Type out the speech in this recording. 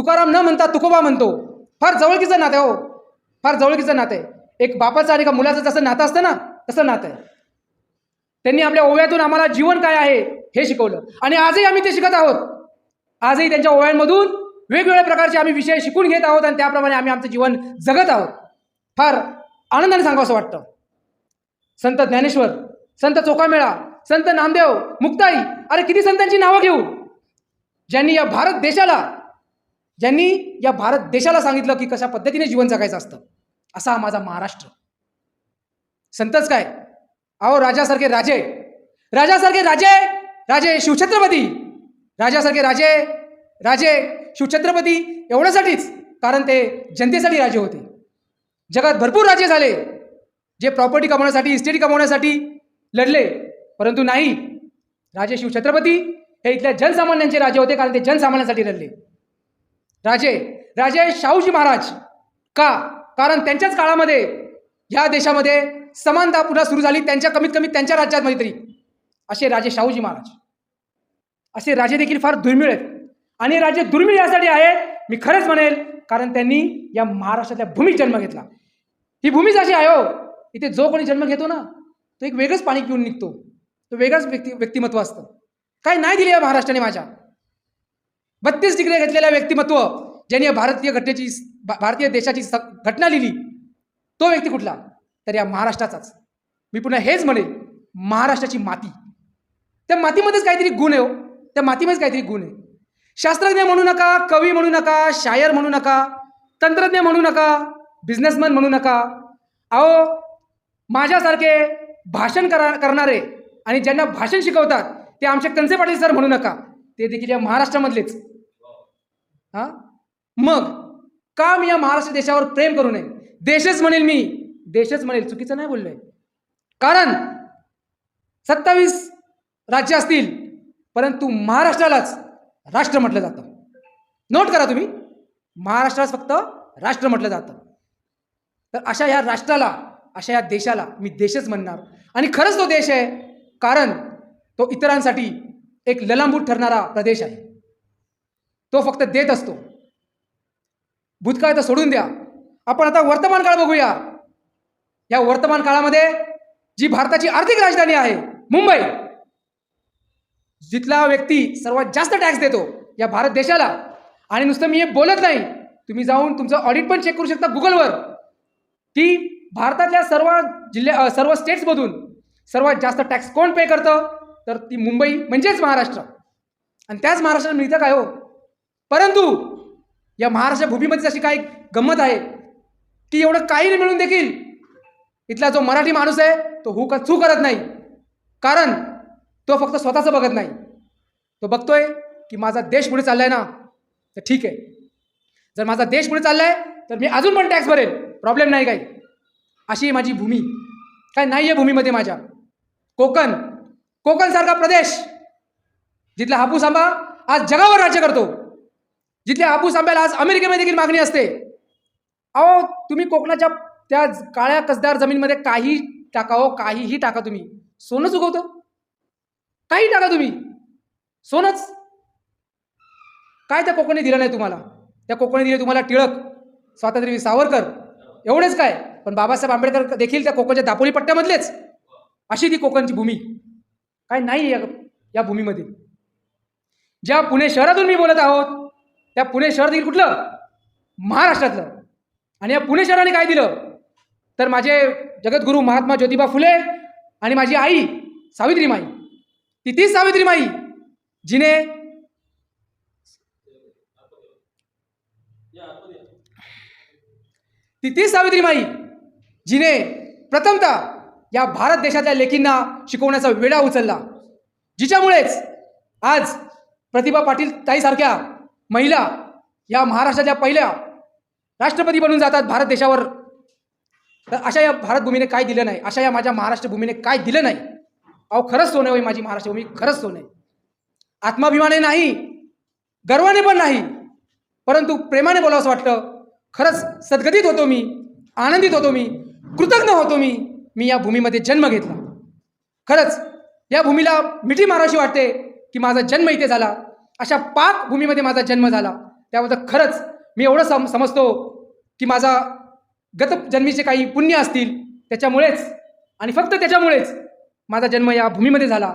तुकाराम न म्हणता तुकोबा म्हणतो. फार जवळकीचं नातं हो. फार जवळकीचं नातं आहे. एक बापाचं आणि एका मुलाचं जसं नातं असतं ना तसं नातं आहे. त्यांनी आपल्या ओव्यातून आम्हाला जीवन काय आहे हे शिकवलं. आणि आजही आम्ही ते शिकत आहोत. आजही त्यांच्या ओव्यांमधून वेगवेगळ्या प्रकारचे आम्ही विषय शिकून घेत आहोत आणि त्याप्रमाणे आम्ही आमचं जीवन जगत आहोत. फार आनंदाने सांगावं असं वाटतं. संत ज्ञानेश्वर संत चोखामेळा संत नामदेव मुक्ताई अरे किती संतांची नावं घेऊ? ज्यांनी या भारत देशाला ज्यांनी या भारत देशाला सांगितलं की कशा पद्धतीने जीवन जगायचं असतं असा हा माझा महाराष्ट्र. संतच काय? अहो राजासारखे राजे. राजासारखे राजे राजे शिवछत्रपती. राजासारखे राजे राजे शिवछत्रपती एवढ्यासाठीच कारण ते जनतेसाठी राजे होते. जगात भरपूर राजे झाले जे प्रॉपर्टी कमावण्यासाठी इस्टेटी कमावण्यासाठी लढले परंतु नाही. राजे शिवछत्रपती हे इथल्या जनसामान्यांचे राजे होते कारण ते जनसामान्यांसाठी लढले. राजे राजे शाहूजी महाराज का? कारण त्यांच्याच काळामध्ये ह्या देशामध्ये समानता पुन्हा सुरू झाली त्यांच्या कमीत कमी त्यांच्या राज्यात तरी असे राजे शाहूजी महाराज. असे राजे देखील फार दुर्मिळ आहेत. आणि राजे दुर्मिळ यासाठी आहेत मी खरंच म्हणेल कारण त्यांनी या महाराष्ट्रातल्या भूमीत जन्म घेतला. ही भूमीच अशी आहे हो. इथे जो कोणी जन्म घेतो ना तो एक वेगळंच पाणी पिऊन निघतो. तो वेगळंच व्यक्ती व्यक्तिमत्व असतं. काय नाही दिले या महाराष्ट्राने माझ्या. बत्तीस डिग्री घेतलेला व्यक्तिमत्व ज्यांनी या भारतीय घटनेची भारतीय देशाची स- घटना लिहिली तो व्यक्ती कुठला? तर या महाराष्ट्राचाच. मी पुन्हा हेच म्हणेल महाराष्ट्राची माती. त्या मातीमध्येच काहीतरी गुण आहे हो. त्या मातीमध्येच काहीतरी गुण आहे. शास्त्रज्ञ म्हणू नका कवी म्हणू नका शायर म्हणू नका तंत्रज्ञ म्हणू नका बिझनेसमॅन म्हणू नका. अहो माझ्यासारखे भाषण करा करणारे आणि ज्यांना भाषण शिकवतात ते आमचे कंसे पाटील सर म्हणू नका. ते देखील या महाराष्ट्रामधलेच. हां? मग का मी या महाराष्ट्र देशावर प्रेम करू नये? देशच म्हणेल मी. देशच म्हणेल. चुकीचं नाही बोललोय. कारण सत्तावीस राज्य असतील परंतु महाराष्ट्रालाच राष्ट्र म्हटलं जातं. नोट करा तुम्ही. महाराष्ट्रालाच फक्त राष्ट्र म्हटलं जातं. तर अशा ह्या राष्ट्राला अशा या देशाला मी देशच म्हणणार. आणि खरंच तो देश आहे. कारण तो इतरांसाठी एक ललांबूट ठरणारा प्रदेश आहे. तो फक्त देत असतो. भूतकाळ तर सोडून द्या. आपण आता वर्तमान काळ बघूया. या वर्तमान काळामध्ये जी भारताची आर्थिक राजधानी आहे मुंबई जिथला व्यक्ती सर्वात जास्त टॅक्स देतो या भारत देशाला. आणि नुसतं मी हे बोलत नाही. तुम्ही जाऊन तुमचं ऑडिट पण चेक करू शकता गुगलवर की भारतातल्या सर्व जिल्ह्या सर्व स्टेट्समधून सर्वात जास्त टॅक्स कोण पे करतं? तर ती मुंबई म्हणजेच महाराष्ट्र. आणि त्याच महाराष्ट्रात मिळतं काय हो? परंतु या महाराष्ट्र भूमीमध्ये अशी काय गंमत आहे? की एवढं काही नाही मिळून देखील इथला जो मराठी माणूस आहे तो हू चू करत नाही. कारण तो फक्त स्वतःचं बघत नाही. तो बघतोय की माझा देश पुढे चाललाय ना तर ठीक आहे. जर माझा देश पुढे चाललाय तर मी अजून पण टॅक्स भरेल. प्रॉब्लेम नाही काही. अशी आहे माझी भूमी. काय नाही आहे भूमीमध्ये माझ्या. कोकण कोकणसारखा प्रदेश जिथला हापूस आंबा आज जगावर राज्य करतो. जिथल्या हापूस आंब्याला आज अमेरिकेमध्ये देखील मागणी असते. अहो तुम्ही कोकणाच्या त्या काळ्या कसदार जमीनमध्ये काही टाका हो काहीही टाका तुम्ही. सोनंच उगवतं काही टाका तुम्ही. सोनच. काय त्या कोकणी दिलं नाही तुम्हाला? त्या कोकणी दिले तुम्हाला टिळक स्वातंत्र्यवीर सावरकर. एवढेच काय? पण बाबासाहेब आंबेडकर देखील त्या कोकणच्या दापोली पट्ट्यामधलेच. अशी ती कोकणची भूमी. काय नाही या या भूमीमध्ये. ज्या पुणे शहरातून मी बोलत आहोत त्या पुणे शहर देखील कुठलं? महाराष्ट्रातलं. आणि या पुणे शहराने काय दिलं? तर माझे जगद्गुरू महात्मा ज्योतिबा फुले आणि माझी आई सावित्रीमाई ती तीच सावित्रीमाई जिने ती तीच सावित्रीमाई जिने प्रथमता या भारत देशातल्या लेखींना शिकवण्याचा वेळा उचलला. जिच्यामुळेच आज प्रतिभा पाटील ताईसारख्या महिला या महाराष्ट्राच्या पहिल्या राष्ट्रपती बनून जातात भारत देशावर. तर अशा या भारत भूमीने काय दिलं नाही? अशा या माझ्या महाराष्ट्र भूमीने काय दिलं नाही? अहो खरंच सोनं होई माझी महाराष्ट्र भूमी खरंच सोनं आहे. आत्माभिमाने नाही गर्वाने पण नाही परंतु प्रेमाने बोलावं असं वाटतं. खरंच सद्गतीत होतो मी आनंदित होतो मी कृतज्ञ होतो मी. मी या भूमीमध्ये जन्म घेतला. खरंच या भूमीला मिठी माराशी वाटते की माझा जन्म इथे झाला. अशा पाक भूमीमध्ये माझा जन्म झाला. त्याबद्दल खरंच मी एवढं सम समजतो की माझा गतजन्मीचे काही पुण्य असतील त्याच्यामुळेच आणि फक्त त्याच्यामुळेच माझा जन्म या भूमीमध्ये झाला.